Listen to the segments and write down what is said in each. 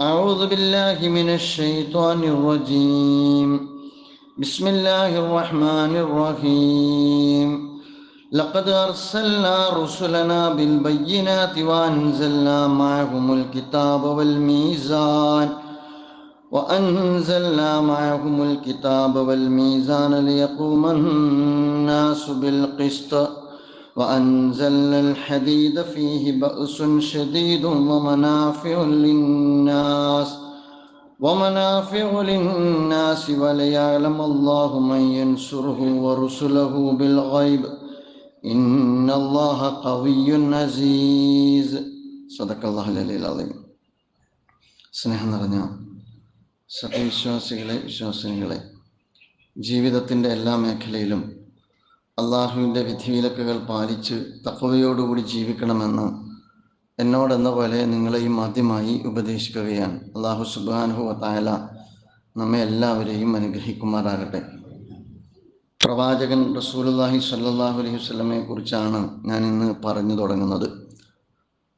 أعوذ بالله من الشيطان الرجيم. بسم الله الرحمن الرحيم. لقد أرسلنا رسلنا بالبينات وأنزلنا معهم الكتاب والميزان وأنزلنا معهم الكتاب والميزان ليقوم الناس بالقسط. وأنزلنا الحديد فيه بأس شديد ومنافع للناس ومنافع للناس وليعلم الله من ينصره ورسله بالغيب إن الله قوي عزيز صدق الله العلي العظيم സ്നേഹം നിറഞ്ഞ സത്യവിശ്വാസികളെ വിശ്വാസിനികളെ ജീവിതത്തിൻ്റെ എല്ലാ മേഖലയിലും അള്ളാഹുവിന്റെ വിധിവിലക്കുകൾ പാലിച്ച് തക്കവയോടുകൂടി ജീവിക്കണമെന്ന് എന്നോടെന്ന പോലെ നിങ്ങളെയും ആദ്യമായി ഉപദേശിക്കുകയാണ്. അള്ളാഹു സുബാനുഹു വത്തായ നമ്മെ എല്ലാവരെയും അനുഗ്രഹിക്കുമാറാകട്ടെ. പ്രവാചകൻ റസൂലുല്ലാഹി സല്ലാഹു അലൈഹി വസ്ലമയെ കുറിച്ചാണ് ഞാൻ ഇന്ന് പറഞ്ഞു തുടങ്ങുന്നത്.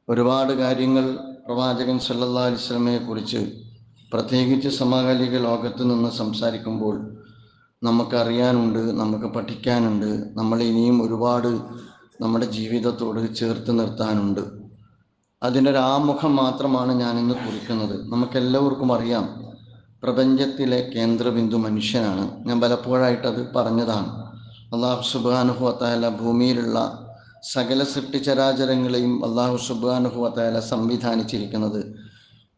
ഒരുപാട് കാര്യങ്ങൾ പ്രവാചകൻ സല്ലാ അലൈഹി വസല്ലമയെ കുറിച്ച് പ്രത്യേകിച്ച് സമകാലിക ലോകത്ത് നിന്ന് സംസാരിക്കുമ്പോൾ നമുക്കറിയാനുണ്ട് നമുക്ക് പഠിക്കാനുണ്ട് നമ്മൾ ഇനിയും ഒരുപാട് നമ്മുടെ ജീവിതത്തോട് ചേർത്ത് നിർത്താനുണ്ട്. അതിന്റെ ആമുഖം മാത്രമാണ് ഞാനിന്ന് കുറിക്കുന്നത്. നമുക്കെല്ലാവർക്കും അറിയാം പ്രപഞ്ചത്തിലെ കേന്ദ്രബിന്ദു മനുഷ്യനാണ്. ഞാൻ പലപ്പോഴായിട്ട് അത് പറഞ്ഞതാണ്. അള്ളാഹു സുബാനുഹുവത്തായ ഭൂമിയിലുള്ള സകല സൃഷ്ടിചരാചരങ്ങളെയും അള്ളാഹു സുബാനുഹുവത്തായ സംവിധാനിച്ചിരിക്കുന്നത്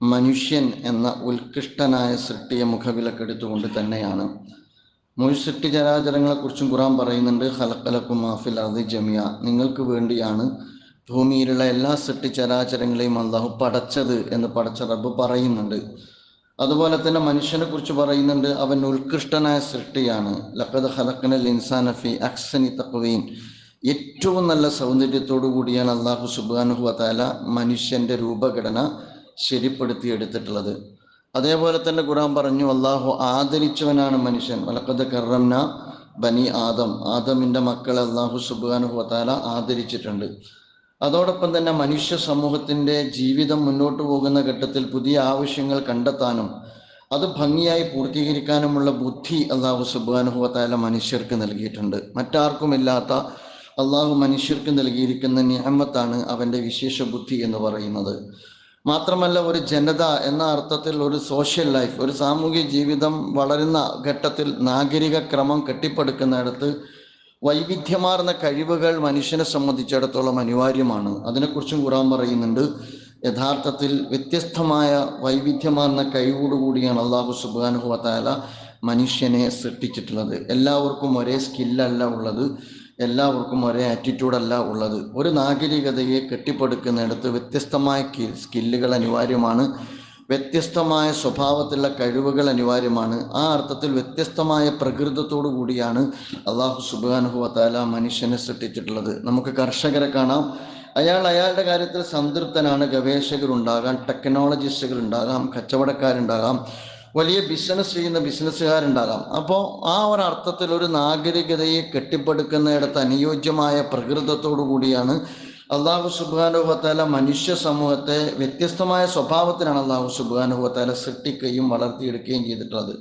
മനുഷ്യൻ എന്ന ഉത്കൃഷ്ടനായ സൃഷ്ടിയെ മുഖവിലക്കെടുത്തുകൊണ്ട് തന്നെയാണ്. മുഴു ചരാചരങ്ങളെ ചരാചരങ്ങളെക്കുറിച്ചും ഖുറാൻ പറയുന്നുണ്ട് ഹലക്കലക്കും മാഫിൽ അർദി ജമിയ നിങ്ങൾക്ക് വേണ്ടിയാണ് ഭൂമിയിലുള്ള എല്ലാ സൃഷ്ടി ചരാചരങ്ങളെയും അള്ളാഹു പടച്ചത് എന്ന് പടച്ച റബ്ബ് പറയുന്നുണ്ട്. അതുപോലെ തന്നെ മനുഷ്യനെ കുറിച്ച് പറയുന്നുണ്ട് അവൻ ഉത്കൃഷ്ടനായ സൃഷ്ടിയാണ്. ലഖദ് ഹലക്കനൽ ഇൻസാനഫി അക്സനി തക്വീൻ. ഏറ്റവും നല്ല സൗന്ദര്യത്തോടു കൂടിയാണ് അള്ളാഹു സുബാനുഹു താല മനുഷ്യന്റെ രൂപഘടന ശരിപ്പെടുത്തിയെടുത്തിട്ടുള്ളത്. അതേപോലെ തന്നെ ഖുറാൻ പറഞ്ഞു അള്ളാഹു ആദരിച്ചവനാണ് മനുഷ്യൻ. വലക്കത് കറംന ബനി ആദം. ആദമിന്റെ മക്കളെ അള്ളാഹു സുബാനുഹു താല ആദരിച്ചിട്ടുണ്ട്. അതോടൊപ്പം തന്നെ മനുഷ്യ സമൂഹത്തിന്റെ ജീവിതം മുന്നോട്ട് പോകുന്ന ഘട്ടത്തിൽ പുതിയ ആവശ്യങ്ങൾ കണ്ടെത്താനും അത് ഭംഗിയായി പൂർത്തീകരിക്കാനുമുള്ള ബുദ്ധി അള്ളാഹു സുബാനുഹുവത്തായ മനുഷ്യർക്ക് നൽകിയിട്ടുണ്ട്. മറ്റാർക്കുമില്ലാത്ത അള്ളാഹു മനുഷ്യർക്ക് നൽകിയിരിക്കുന്ന നിയമത്താണ് അവന്റെ വിശേഷ ബുദ്ധി എന്ന് പറയുന്നത്. മാത്രമല്ല ഒരു ജനത എന്ന അർത്ഥത്തിൽ ഒരു സോഷ്യൽ ലൈഫ് ഒരു സാമൂഹ്യ ജീവിതം വളരുന്ന ഘട്ടത്തിൽ നാഗരിക ക്രമം കെട്ടിപ്പടുക്കുന്നിടത്ത് വൈവിധ്യമാർന്ന കഴിവുകൾ മനുഷ്യനെ സംബന്ധിച്ചിടത്തോളം അനിവാര്യമാണ്. അതിനെക്കുറിച്ചും ഖുറാൻ പറയുന്നുണ്ട് യഥാർത്ഥത്തിൽ വ്യത്യസ്തമായ വൈവിധ്യമാർന്ന കഴിവോടുകൂടിയാണ് അള്ളാഹു സുബാനുഹുവത്തായ മനുഷ്യനെ സൃഷ്ടിച്ചിട്ടുള്ളത്. എല്ലാവർക്കും ഒരേ സ്കില്ലല്ല ഉള്ളത്. എല്ലാവർക്കും ഒരേ ആറ്റിറ്റ്യൂഡല്ല ഉള്ളത്. ഒരു നാഗരികതയെ കെട്ടിപ്പടുക്കുന്നിടത്ത് വ്യത്യസ്തമായ സ്കില്ലുകൾ അനിവാര്യമാണ്. വ്യത്യസ്തമായ സ്വഭാവത്തിലുള്ള കഴിവുകൾ അനിവാര്യമാണ്. ആ അർത്ഥത്തിൽ വ്യത്യസ്തമായ പ്രകൃതത്തോടു കൂടിയാണ് അള്ളാഹു സുബാനുഹുവത്താല മനുഷ്യനെ സൃഷ്ടിച്ചിട്ടുള്ളത്. നമുക്ക് കർഷകരെ കാണാം. അയാൾ അയാളുടെ കാര്യത്തിൽ സംതൃപ്തനാണ്. ഗവേഷകരുണ്ടാകാം ടെക്നോളജിസ്റ്റുകൾ ഉണ്ടാകാം കച്ചവടക്കാരുണ്ടാകാം. വലിയ ബിസിനസ് ചെയ്യുന്ന ബിസിനസ്സുകാരുണ്ടാകാം അപ്പോൾ ആ ഒരു അർത്ഥത്തിൽ ഒരു നാഗരികതയെ കെട്ടിപ്പടുക്കുന്നിടത്ത് അനുയോജ്യമായ പ്രകൃതത്തോടു കൂടിയാണ് അള്ളാഹു സുബാനുഭവത്താല മനുഷ്യ സമൂഹത്തെ വ്യത്യസ്തമായ സ്വഭാവത്തിനാണ് അള്ളാഹു സുബാനുഭവത്താല സൃഷ്ടിക്കുകയും വളർത്തിയെടുക്കുകയും ചെയ്തിട്ടുള്ളത്.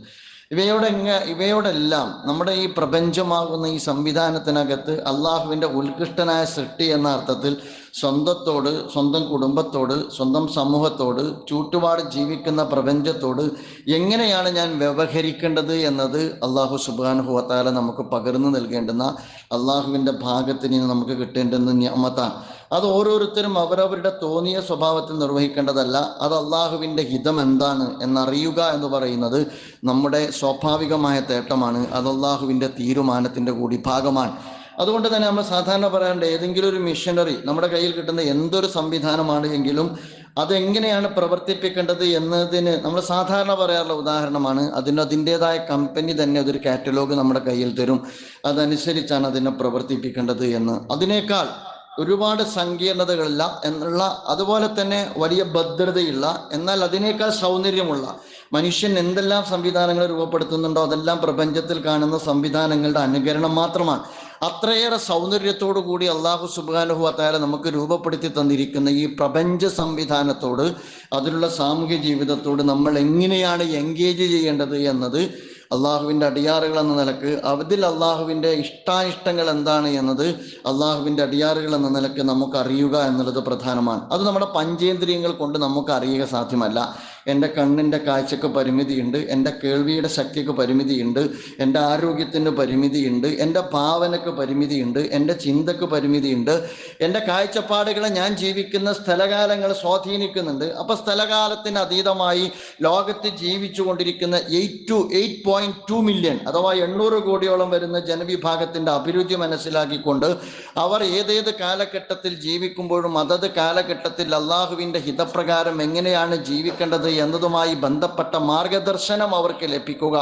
ഇവയോടെ ഇവയോടെല്ലാം നമ്മുടെ ഈ പ്രപഞ്ചമാകുന്ന ഈ സംവിധാനത്തിനകത്ത് അള്ളാഹുവിന്റെ ഉത്കൃഷ്ടനായ സൃഷ്ടി എന്ന അർത്ഥത്തിൽ സ്വന്തത്തോട് സ്വന്തം കുടുംബത്തോട് സ്വന്തം സമൂഹത്തോട് ചുറ്റുപാട് ജീവിക്കുന്ന പ്രപഞ്ചത്തോട് എങ്ങനെയാണ് ഞാൻ വ്യവഹരിക്കേണ്ടത് എന്നത് അള്ളാഹു സുബാനുഹുവത്താല നമുക്ക് പകർന്നു നൽകേണ്ടുന്ന അള്ളാഹുവിന്റെ ഭാഗത്തിന് നമുക്ക് കിട്ടേണ്ടുന്ന നിയമത്താണ്. അത് ഓരോരുത്തരും അവരവരുടെ തോന്നിയ സ്വഭാവത്തിൽ നിർവഹിക്കേണ്ടതല്ല. അത് അള്ളാഹുവിന്റെ ഹിതം എന്താണ് എന്നറിയുക എന്ന് പറയുന്നത് നമ്മുടെ സ്വാഭാവികമായ തേട്ടമാണ്. അത് അള്ളാഹുവിന്റെ തീരുമാനത്തിന്റെ കൂടി ഭാഗമാണ്. അതുകൊണ്ട് തന്നെ നമ്മൾ സാധാരണ പറയേണ്ട ഏതെങ്കിലും ഒരു മിഷനറി നമ്മുടെ കയ്യിൽ കിട്ടുന്ന എന്തൊരു സംവിധാനമാണ് എങ്കിലും അതെങ്ങനെയാണ് പ്രവർത്തിപ്പിക്കേണ്ടത് എന്നതിന് നമ്മൾ സാധാരണ പറയാറുള്ള ഉദാഹരണമാണ്. അതിന് അതിന്റെതായ കമ്പനി തന്നെ അതൊരു കാറ്റലോഗ് നമ്മുടെ കയ്യിൽ തരും. അതനുസരിച്ചാണ് അതിനെ പ്രവർത്തിപ്പിക്കേണ്ടത് എന്ന്. അതിനേക്കാൾ ഒരുപാട് സങ്കീർണതകളില്ല എന്നുള്ള അതുപോലെ തന്നെ വലിയ ഭദ്രതയുള്ള എന്നാൽ അതിനേക്കാൾ സൗന്ദര്യമുള്ള മനുഷ്യൻ എന്തെല്ലാം സംവിധാനങ്ങൾ രൂപപ്പെടുത്തുന്നുണ്ടോ അതെല്ലാം പ്രപഞ്ചത്തിൽ കാണുന്ന സംവിധാനങ്ങളുടെ അനുകരണം മാത്രമാണ്. അത്രയേറെ സൗന്ദര്യത്തോടു കൂടി അള്ളാഹു സുബാനുഹു അത്താല നമുക്ക് രൂപപ്പെടുത്തി തന്നിരിക്കുന്ന ഈ പ്രപഞ്ച സംവിധാനത്തോട് അതിലുള്ള സാമൂഹ്യ ജീവിതത്തോട് നമ്മൾ എങ്ങനെയാണ് എൻഗേജ് ചെയ്യേണ്ടത് എന്നത് അള്ളാഹുവിന്റെ അടിയാറുകൾ എന്ന നിലയ്ക്ക് അതിൽ അള്ളാഹുവിന്റെ ഇഷ്ടാനിഷ്ടങ്ങൾ എന്താണ് എന്നത് അള്ളാഹുവിന്റെ അടിയാറുകൾ എന്ന നിലയ്ക്ക് നമുക്ക് അറിയുക എന്നുള്ളത് പ്രധാനമാണ്. അത് നമ്മുടെ പഞ്ചേന്ദ്രിയങ്ങൾ കൊണ്ട് നമുക്ക് അറിയുക സാധ്യമല്ല. എന്റെ കണ്ണിന്റെ കാഴ്ചക്ക് പരിമിതിയുണ്ട് എന്റെ കേൾവിയുടെ ശക്തിക്ക് പരിമിതിയുണ്ട് എന്റെ ആരോഗ്യത്തിന് പരിമിതിയുണ്ട് എന്റെ ഭാവനക്ക് പരിമിതിയുണ്ട് എന്റെ ചിന്തക്ക് പരിമിതിയുണ്ട്. എന്റെ കാഴ്ചപ്പാടുകളെ ഞാൻ ജീവിക്കുന്ന സ്ഥലകാലങ്ങൾ സ്വാധീനിക്കുന്നുണ്ട്. അപ്പോൾ സ്ഥലകാലത്തിന് അതീതമായി ലോകത്ത് ജീവിച്ചു കൊണ്ടിരിക്കുന്ന eight two eight point two million അഥവാ എണ്ണൂറ് കോടിയോളം വരുന്ന ജനവിഭാഗത്തിന്റെ അഭിരുചി മനസ്സിലാക്കിക്കൊണ്ട് അവർ ഏതേത് കാലഘട്ടത്തിൽ ജീവിക്കുമ്പോഴും അതത് കാലഘട്ടത്തിൽ അള്ളാഹുവിന്റെ ഹിതപ്രകാരം എങ്ങനെയാണ് ജീവിക്കേണ്ടത് എന്നതുമായി ബന്ധപ്പെട്ട മാർഗദർശനം അവർക്ക് ലഭിക്കുക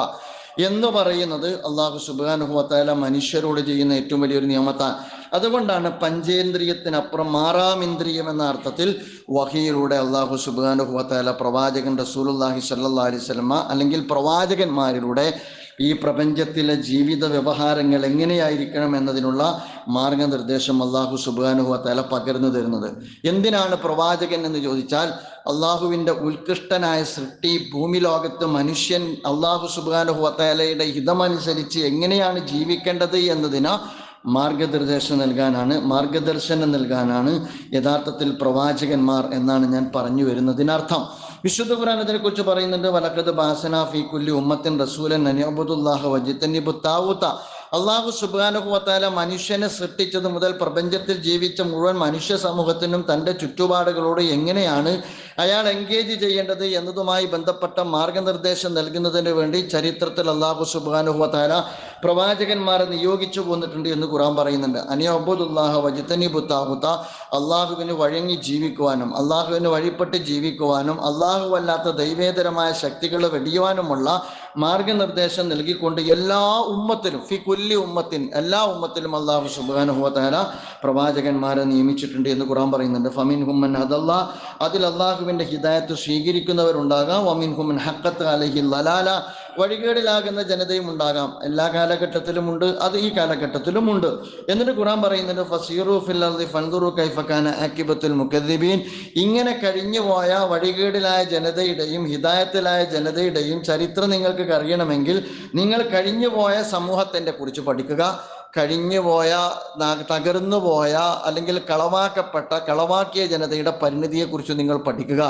എന്ന് പറയുന്നത് അള്ളാഹു സുബാനുഭവത്തായ മനുഷ്യരോട് ചെയ്യുന്ന ഏറ്റവും വലിയൊരു നിയമത്താണ്. അതുകൊണ്ടാണ് പഞ്ചേന്ദ്രിയത്തിനപ്പുറം മാറാമിന്ദ്രിയം എന്ന അർത്ഥത്തിൽ വഹിയിലൂടെ അള്ളാഹു സുബാനുഭവത്തായ പ്രവാചകൻ റസൂലുല്ലാഹി സല്ലാ അലൈഹി സ്വലമ അല്ലെങ്കിൽ പ്രവാചകന്മാരിലൂടെ ഈ പ്രപഞ്ചത്തിലെ ജീവിത വ്യവഹാരങ്ങൾ എങ്ങനെയായിരിക്കണം എന്നതിനുള്ള മാർഗനിർദ്ദേശം അള്ളാഹു സുബാനുഭവത്താല പകർന്നു തരുന്നത്. എന്തിനാണ് പ്രവാചകൻ എന്ന് ചോദിച്ചാൽ അള്ളാഹുവിന്റെ ഉത്കൃഷ്ടനായ സൃഷ്ടി ഭൂമി ലോകത്ത് മനുഷ്യൻ അള്ളാഹു സുബാനുഭവത്താലയുടെ ഹിതമനുസരിച്ച് എങ്ങനെയാണ് ജീവിക്കേണ്ടത് എന്നതിന് മാർഗനിർദ്ദേശം നൽകാനാണ് മാർഗദർശനം നൽകാനാണ് യഥാർത്ഥത്തിൽ പ്രവാചകന്മാർ എന്നാണ് ഞാൻ പറഞ്ഞു വരുന്നതിനർത്ഥം. വിശുദ്ധ ഖുർആൻ അതിനെക്കുറിച്ച് പറയുന്നുണ്ട് വലക്കത് ബാസന ഫി കുല്ലി ഉമ്മത്തിൻ റസൂലൻ അനിയബുദുല്ലാഹ വജിത്തന്നിബു താവൂത്ത അള്ളാഹു സുബാനുഹുവത്താല മനുഷ്യനെ സൃഷ്ടിച്ചത് മുതൽ പ്രപഞ്ചത്തിൽ ജീവിച്ച മുഴുവൻ മനുഷ്യ സമൂഹത്തിനും തന്റെ ചുറ്റുപാടുകളോട് എങ്ങനെയാണ് അയാൾ എൻഗേജ് ചെയ്യേണ്ടത് എന്നതുമായി ബന്ധപ്പെട്ട മാർഗനിർദ്ദേശം നൽകുന്നതിന് വേണ്ടി ചരിത്രത്തിൽ അള്ളാഹു സുബാനുഹുവത്താല പ്രവാചകന്മാരെ നിയോഗിച്ചു പോന്നിട്ടുണ്ട് എന്ന് ഖുറാൻ പറയുന്നുണ്ട്. അനിയബുദുല്ലാഹ വജിത്തനി ബുത്താഹുത്ത അള്ളാഹുവിന് വഴങ്ങി ജീവിക്കുവാനും അള്ളാഹുവിന് വഴിപ്പെട്ട് ജീവിക്കുവാനും അള്ളാഹു അല്ലാത്ത ദൈവേതരമായ ശക്തികൾ വെടിയുവാനുമുള്ള മാർഗനിർദ്ദേശം നൽകിക്കൊണ്ട് എല്ലാ ഉമ്മത്തിലും ഫി കുല്ലി ഉമ്മത്തിൻ എല്ലാ ഉമ്മത്തിലും അള്ളാഹു സുബാനുഹുവല പ്രവാചകന്മാരെ നിയമിച്ചിട്ടുണ്ട് എന്ന് ഖുറാൻ പറയുന്നുണ്ട്. ഫമിൻ ഹുമ്മൻ അതല്ല അതിൽ അള്ളാഹുവിന്റെ ഹിദായത്ത് സ്വീകരിക്കുന്നവരുണ്ടാകാം. വമിൻ ഹുമൻ ഹക്കത്ത് അലഹി ലലാല വഴികേടിലാകുന്ന ജനതയും ഉണ്ടാകാം. എല്ലാ കാലഘട്ടത്തിലും ഉണ്ട്. അത് ഈ കാലഘട്ടത്തിലും ഉണ്ട്. എന്നിട്ട് ഖുറാൻ പറയുന്നുണ്ട് ഫസീറു അർദി ഫൻദുറു കൈഫക്കാന അക്കിബത്തുൽ മുഖദ്ദീബീൻ ഇങ്ങനെ കഴിഞ്ഞു പോയ വഴികേടിലായ ജനതയുടെയും ഹിദായത്തിലായ ജനതയുടെയും ചരിത്രം നിങ്ങൾക്ക് അറിയണമെങ്കിൽ നിങ്ങൾ കഴിഞ്ഞു പോയ സമൂഹത്തിന്റെ കുറിച്ച് പഠിക്കുക. കഴിഞ്ഞു പോയ തകർന്നു പോയ അല്ലെങ്കിൽ കളവാക്കപ്പെട്ട കളവാക്കിയ ജനതയുടെ പരിണിതിയെക്കുറിച്ച് നിങ്ങൾ പഠിക്കുക.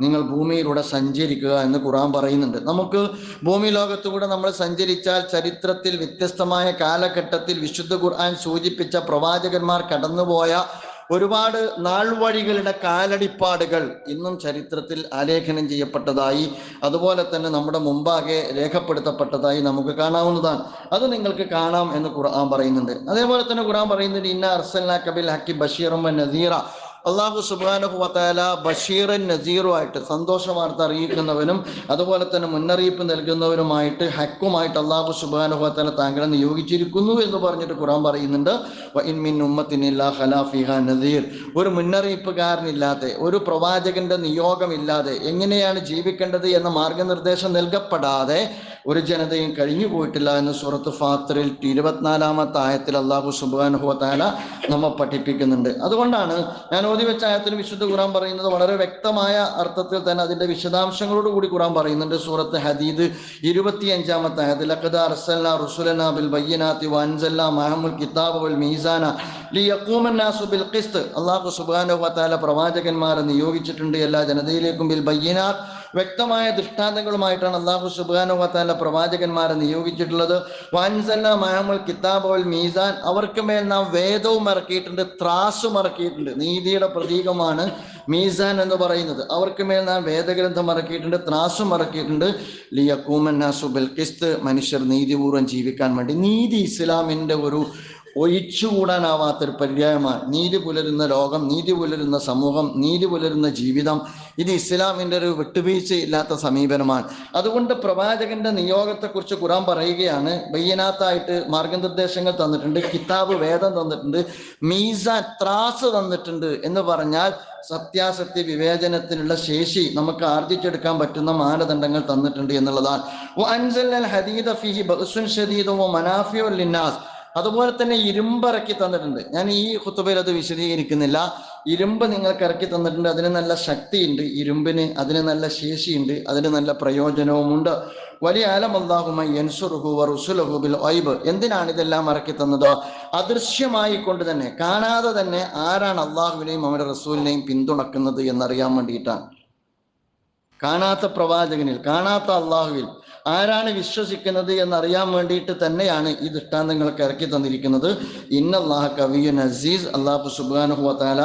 നിങ്ങൾ ഭൂമിയിലൂടെ സഞ്ചരിക്കുക എന്ന് ഖുറാൻ പറയുന്നുണ്ട്. നമുക്ക് ഭൂമി ലോകത്തുകൂടെ നമ്മൾ സഞ്ചരിച്ചാൽ ചരിത്രത്തിൽ വ്യത്യസ്തമായ കാലഘട്ടത്തിൽ വിശുദ്ധ ഖുർആൻ സൂചിപ്പിച്ച പ്രവാചകന്മാർ കടന്നുപോയ ഒരുപാട് നാൾവഴികളുടെ കാലടിപ്പാടുകൾ ഇന്നും ചരിത്രത്തിൽ ആലേഖനം ചെയ്യപ്പെട്ടതായി അതുപോലെ തന്നെ നമ്മുടെ മുമ്പാകെ രേഖപ്പെടുത്തപ്പെട്ടതായി നമുക്ക് കാണാവുന്നതാണ്. അത് നിങ്ങൾക്ക് കാണാം എന്ന് ഖുർആൻ പറയുന്നുണ്ട്. അതേപോലെ തന്നെ ഖുർആൻ പറയുന്നുണ്ട് ഇന്ന അർസൽ കബിൽ ഹക്കി ബഷീറും നദീറ. അള്ളാഹു സുബാനുഹുവല ബഷീറൻ നസീറുമായിട്ട് സന്തോഷ വാർത്ത അറിയിക്കുന്നവനും അതുപോലെ തന്നെ മുന്നറിയിപ്പ് നൽകുന്നവരുമായിട്ട് ഹക്കുമായിട്ട് അള്ളാഹു സുബാനുഹുവല താങ്കളെ നിയോഗിച്ചിരിക്കുന്നു എന്ന് പറഞ്ഞിട്ട് ഖുറാൻ പറയുന്നുണ്ട്. "വ ഇൻ മിൻ ഉമ്മത്തിനില്ല ഖലാഫിഹ നസീർ ഒരു മുന്നറിയിപ്പുകാരനില്ലാതെ ഒരു പ്രവാചകന്റെ നിയോഗമില്ലാതെ എങ്ങനെയാണ് ജീവിക്കേണ്ടത് എന്ന മാർഗനിർദ്ദേശം നൽകപ്പെടാതെ ഒരു ജനതയും കഴിഞ്ഞു പോയിട്ടില്ല എന്ന് സൂറത്ത് ഫാത്തറിൽ ഇരുപത്തിനാലാമത്തെ ആയത്തിൽ അള്ളാഹു സുബാനുഹോത്താല നമ്മെ പഠിപ്പിക്കുന്നുണ്ട്. അതുകൊണ്ടാണ് ഞാൻ ഓതി വെച്ച ആയത്തിൽ വിശുദ്ധ ഖുറാൻ പറയുന്നത് വളരെ വ്യക്തമായ അർത്ഥത്തിൽ തന്നെ അതിന്റെ വിശദാംശങ്ങളോട് കൂടി ഖുറാൻ പറയുന്നുണ്ട്. സൂറത്ത് ഹദീദ് ഇരുപത്തിയഞ്ചാമത്തെ ആയത്തിൽ അക്കദ അർസല റുസുലന ബിൽ ബയ്യനാത്തി വൻസല്ല മഹമുൽ കിതാബ് ബിൽ മീസാന ബിൽ ഖിസ്ത്. അള്ളാഹു സുബ്ഹാനഹു വതആല പ്രവാചകന്മാരെ നിയോഗിച്ചിട്ടുണ്ട് എല്ലാ ജനതയിലേക്കും ബിൽ ബയ്യനാത്ത് വ്യക്തമായ ദൃഷ്ടാന്തങ്ങളുമായിട്ടാണ് അള്ളാഹു സുബ്ഹാനഹു വതആല പ്രവാചകന്മാരെ നിയോഗിച്ചിട്ടുള്ളത്. വാൻസല്ല മഹമുൽ കിതാബ് വൽ മീസാൻ. അവർക്ക് മേൽ നാം വേദവും ഇറക്കിയിട്ടുണ്ട് ത്രാസും ഇറക്കിയിട്ടുണ്ട്. നീതിയുടെ പ്രതീകമാണ് മീസാൻ എന്ന് പറയുന്നത്. അവർക്ക് മേൽ നാം വേദഗ്രന്ഥം ഇറക്കിയിട്ടുണ്ട് ത്രാസും ഇറക്കിയിട്ടുണ്ട്. ലിയക്കൂമന്നാസു ബിൽ കിസ്ത്. മനുഷ്യർ നീതിപൂർവം ജീവിക്കാൻ വേണ്ടി നീതി ഇസ്ലാമിന്റെ ഒരു ഒഴിച്ചുകൂടാനാവാത്തൊരു പര്യായമാണ്. നീതി പുലരുന്ന ലോകം നീതി പുലരുന്ന സമൂഹം നീതി പുലരുന്ന ജീവിതം ഇത് ഇസ്ലാമിന്റെ ഒരു വിട്ടുവീഴ്ചയില്ലാത്ത സമീപനമാണ്. അതുകൊണ്ട് പ്രവാചകന്റെ നിയോഗത്തെക്കുറിച്ച് ഖുറാൻ പറയുകയാണ്. ബയ്യനാത്തായിട്ട് മാർഗനിർദ്ദേശങ്ങൾ തന്നിട്ടുണ്ട് കിതാബ് വേദം തന്നിട്ടുണ്ട് മീസാൻ ത്രാസ് തന്നിട്ടുണ്ട് എന്ന് പറഞ്ഞാൽ സത്യാസത്യ വിവേചനത്തിനുള്ള ശേഷി നമുക്ക് ആർജിച്ചെടുക്കാൻ പറ്റുന്ന മാനദണ്ഡങ്ങൾ തന്നിട്ടുണ്ട് എന്നുള്ളതാണ്. അതുപോലെ തന്നെ ഇരുമ്പ് ഇറക്കി തന്നിട്ടുണ്ട്. ഞാൻ ഈ കുത്തുബയിൽ അത് വിശദീകരിക്കുന്നില്ല. ഇരുമ്പ് നിങ്ങൾക്ക് ഇറക്കി തന്നിട്ടുണ്ട്. അതിന് നല്ല ശക്തിയുണ്ട്. ഇരുമ്പിന് അതിന് നല്ല ശേഷിയുണ്ട്. അതിന് നല്ല പ്രയോജനവുമുണ്ട്. വലിയ ആലം അള്ളാഹുമായി യൻസുറുഹു വറുസുലഹു ബിൽ ഐബ് എന്തിനാണ് ഇതെല്ലാം ഇറക്കി തന്നത്? അദൃശ്യമായി കൊണ്ട് തന്നെ കാണാതെ തന്നെ ആരാണ് അള്ളാഹുവിനെയും അവരുടെ റസൂലിനെയും പിന്തുണക്കുന്നത് എന്നറിയാൻ വേണ്ടിയിട്ടാണ്. കാണാത്ത പ്രവാചകനിൽ കാണാത്ത അള്ളാഹുവിൽ ആരാണ് വിശ്വസിക്കുന്നത് എന്നറിയാൻ വേണ്ടിയിട്ട് തന്നെയാണ് ഈ ദൃഷ്ടാന്തങ്ങൾക്ക് ഇറക്കി തന്നിരിക്കുന്നത്. ഇന്നല്ലാഹ കവിയൻ അസീസ്. അള്ളാഹു സുബാനുഹുവത്താല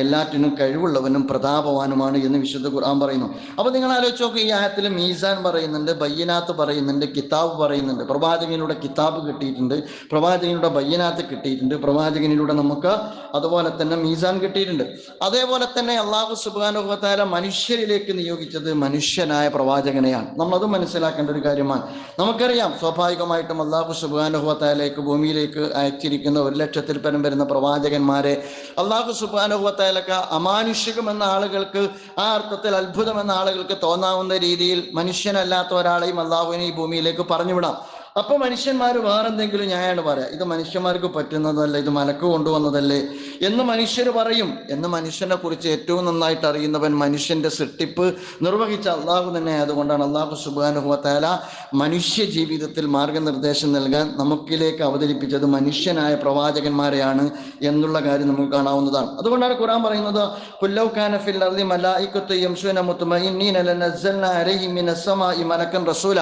എല്ലാറ്റിനും കഴിവുള്ളവനും പ്രതാപവാനുമാണ് എന്ന് വിശുദ്ധ ഖുർആൻ പറയുന്നു. അപ്പൊ നിങ്ങൾ ആലോചിച്ച് നോക്കുക ഈ ആയത്തിൽ മീസാൻ പറയുന്നുണ്ട് ബയ്യനാത്ത് പറയുന്നുണ്ട് കിതാബ് പറയുന്നുണ്ട്. പ്രവാചകനിലൂടെ കിതാബ് കിട്ടിയിട്ടുണ്ട് പ്രവാചകനിലൂടെ ബയ്യനാത്ത് കിട്ടിയിട്ടുണ്ട് പ്രവാചകനിലൂടെ നമുക്ക് അതുപോലെ തന്നെ മീസാൻ കിട്ടിയിട്ടുണ്ട്. അതേപോലെ തന്നെ അള്ളാഹു സുബാനുഹത്താല മനുഷ്യരിലേക്ക് നിയോഗിച്ചത് മനുഷ്യനായ പ്രവാചകനെയാണ്. നമ്മളത് മനസ്സിലാക്കേണ്ട ഒരു കാര്യമാണ്. നമുക്കറിയാം സ്വാഭാവികമായിട്ടും അള്ളാഹു സുബാനുഹുവത്തായാലേക്ക് ഭൂമിയിലേക്ക് അയച്ചിരിക്കുന്ന ഒരു ലക്ഷത്തിൽ പരം വരുന്ന പ്രവാചകന്മാരെ അള്ളാഹു സുബാനുഹത്താലൊക്കെ അമാനുഷികമെന്ന ആളുകൾക്ക് ആ അർത്ഥത്തിൽ അത്ഭുതമെന്ന ആളുകൾക്ക് തോന്നാവുന്ന രീതിയിൽ മനുഷ്യനല്ലാത്ത ഒരാളെയും അള്ളാഹുവിനെ ഈ ഭൂമിയിലേക്ക് പറഞ്ഞുവിടാം. അപ്പൊ മനുഷ്യന്മാർ വേറെന്തെങ്കിലും ഞായാണ് പറയാം. ഇത് മനുഷ്യന്മാർക്ക് പറ്റുന്നതല്ല ഇത് മലക്ക് കൊണ്ടുവന്നതല്ലേ എന്ന് മനുഷ്യർ പറയും. എന്ന് മനുഷ്യനെ കുറിച്ച് ഏറ്റവും നന്നായിട്ട് അറിയുന്നവൻ മനുഷ്യന്റെ സൃഷ്ടിപ്പ് നിർവഹിച്ച അള്ളാഹു തന്നെ അതുകൊണ്ടാണ് അള്ളാഹു സുബാനുഹുവത്താല മനുഷ്യ ജീവിതത്തിൽ മാർഗനിർദ്ദേശം നൽകാൻ നമുക്കിലേക്ക് അവതരിപ്പിച്ചത് മനുഷ്യനായ പ്രവാചകന്മാരെയാണ് എന്നുള്ള കാര്യം നമുക്ക് കാണാവുന്നതാണ്. അതുകൊണ്ടാണ് ഖുറാൻ പറയുന്നത് റസൂല.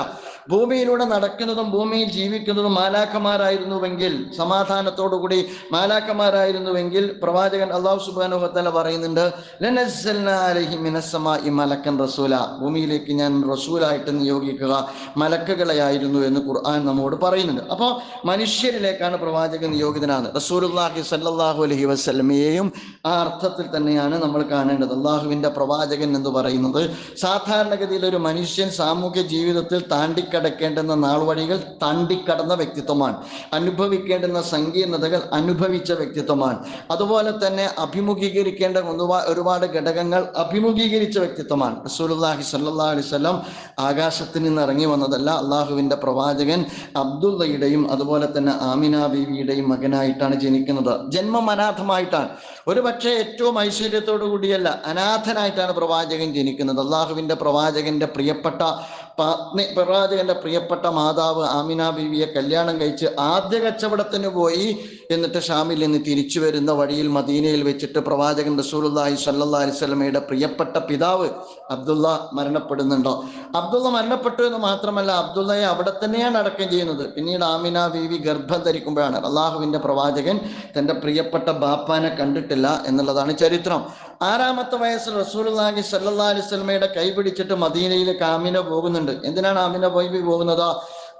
ഭൂമിയിലൂടെ നടക്കുന്നതും ഭൂമിയിൽ ജീവിക്കുന്നതും മാലാക്കന്മാരായിരുന്നുവെങ്കിൽ സമാധാനത്തോടുകൂടി മാലാക്കന്മാരായിരുന്നുവെങ്കിൽ പ്രവാചകൻ അള്ളാഹു സുബാനുഹത്തല പറയുന്നുണ്ട് മലക്കൻ റസൂല. ഭൂമിയിലേക്ക് ഞാൻ റസൂലായിട്ട് നിയോഗിക്കുക മലക്കുകളെയായിരുന്നു എന്ന് ഖുർആൻ നമ്മോട് പറയുന്നുണ്ട്. അപ്പോൾ മനുഷ്യരിലേക്കാണ് പ്രവാചകൻ നിയോഗിതനാണ്. റസൂലുല്ലാഹി സല്ലാഹു അലഹി വസ്ലമയെയും ആ അർത്ഥത്തിൽ തന്നെയാണ് നമ്മൾ കാണേണ്ടത്. അള്ളാഹുവിന്റെ പ്രവാചകൻ എന്ന് പറയുന്നത് സാധാരണഗതിയിൽ ഒരു മനുഷ്യൻ സാമൂഹ്യ ജീവിതത്തിൽ താണ്ടിക്കടക്കേണ്ടുന്ന നാൾവഴികൾ താണ്ടിക്കടന്ന വ്യക്തിത്വമാണ്. അനുഭവിക്കേണ്ടുന്ന സങ്കീർണതകൾ അനുഭവിച്ച വ്യക്തിത്വമാണ്. അതുപോലെ തന്നെ അഭിമുഖീകരിക്കേണ്ട ഒരുപാട് ഘടകങ്ങൾ അഭിമുഖീകരിച്ച വ്യക്തിത്വമാണ്. റസൂലുള്ളാഹി സല്ലാ അലൈഹി വസല്ലം ആകാശത്തിൽ നിന്ന് ഇറങ്ങി വന്നതല്ല അള്ളാഹുവിന്റെ പ്രവാചകൻ അബ്ദുള്ളയുടെയും അതുപോലെ തന്നെ ആമിന ബീവിയുടെയും മകനായിട്ടാണ് ജനിക്കുന്നത്. ജന്മം അനാഥമായിട്ടാണ് ഒരു പക്ഷേ ഏറ്റവും ഐശ്വര്യത്തോടു കൂടിയല്ല അനാഥനായിട്ടാണ് പ്രവാചകൻ ജനിക്കുന്നത്. അള്ളാഹുവിന്റെ പ്രവാചകന്റെ പ്രിയപ്പെട്ട പത്നി പ്രവാചകന്റെ പ്രിയപ്പെട്ട മാതാവ് ആമിന ബീവിയെ കല്യാണം കഴിച്ച് ആദ്യ കച്ചവടത്തിന് പോയി എന്നിട്ട് ഷാമിൽ നിന്ന് തിരിച്ചു വരുന്ന വഴിയിൽ മദീനയിൽ വെച്ചിട്ട് പ്രവാചകൻ റസൂലുള്ളാഹി സല്ലാ അലൈഹി വസല്ലമയുടെ പ്രിയപ്പെട്ട പിതാവ് അബ്ദുള്ള മരണപ്പെടുന്നുണ്ടോ? അബ്ദുള്ള മരണപ്പെട്ടു എന്ന് മാത്രമല്ല അബ്ദുള്ളയെ അവിടെ തന്നെയാണ് അടക്കം ചെയ്യുന്നത്. പിന്നീട് ആമിന ബീവി ഗർഭം ധരിക്കുമ്പോഴാണ്. അള്ളാഹുവിന്റെ പ്രവാചകൻ തന്റെ പ്രിയപ്പെട്ട ബാപ്പാനെ കണ്ടിട്ടില്ല എന്നുള്ളതാണ് ചരിത്രം. ആറാമത്തെ വയസ്സിൽ റസൂലുള്ളാഹി സല്ലാ അലൈഹി വസല്ലമയുടെ കൈ പിടിച്ചിട്ട് മദീനയിലേക്ക് ആമിന പോകുന്നുണ്ട്. എന്തിനാണ് ആമിന ബൈബി പോകുന്നത്?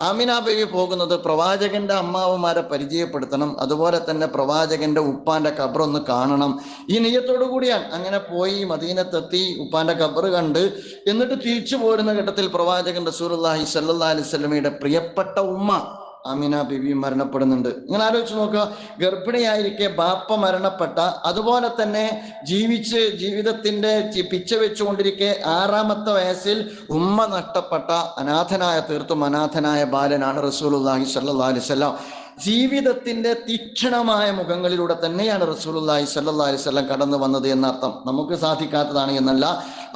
ആമിന ബൈബി പോകുന്നത് പ്രവാചകന്റെ അമ്മാവന്മാരെ പരിചയപ്പെടുത്തണം. അതുപോലെ തന്നെ പ്രവാചകന്റെ ഉപ്പാന്റെ ഖബറൊന്ന് കാണണം. ഈ നെയ്യത്തോടു കൂടിയാണ് അങ്ങനെ പോയി മദീനത്തെത്തി ഉപ്പാന്റെ ഖബർ കണ്ട് എന്നിട്ട് തിരിച്ചു പോരുന്ന ഘട്ടത്തിൽ പ്രവാചകൻ റസൂലുള്ളാഹി സല്ലല്ലാഹി അലൈഹി വസല്ലമയുടെ പ്രിയപ്പെട്ട ഉമ്മ ആമിന ബിബി മരണപ്പെടുന്നുണ്ട്. നിങ്ങൾ ആലോചിച്ച് നോക്കുക. ഗർഭിണിയായിരിക്കെ ബാപ്പ മരണപ്പെട്ട അതുപോലെ തന്നെ ജീവിച്ച് ജീവിതത്തിന്റെ പിച്ച വെച്ചുകൊണ്ടിരിക്കെ ആറാമത്തെ വയസ്സിൽ ഉമ്മ നഷ്ടപ്പെട്ട അനാഥനായ തീർത്തും അനാഥനായ ബാലനാണ് റസൂൽ അള്ളാഹി വസല്ലം. ജീവിതത്തിന്റെ തീക്ഷണമായ മുഖങ്ങളിലൂടെ തന്നെയാണ് സ്വല്ലല്ലാഹി അലൈഹി വസല്ലം കടന്നു വന്നത് എന്നർത്ഥം. നമുക്ക് സാധിക്കാത്തതാണ് എന്നല്ല.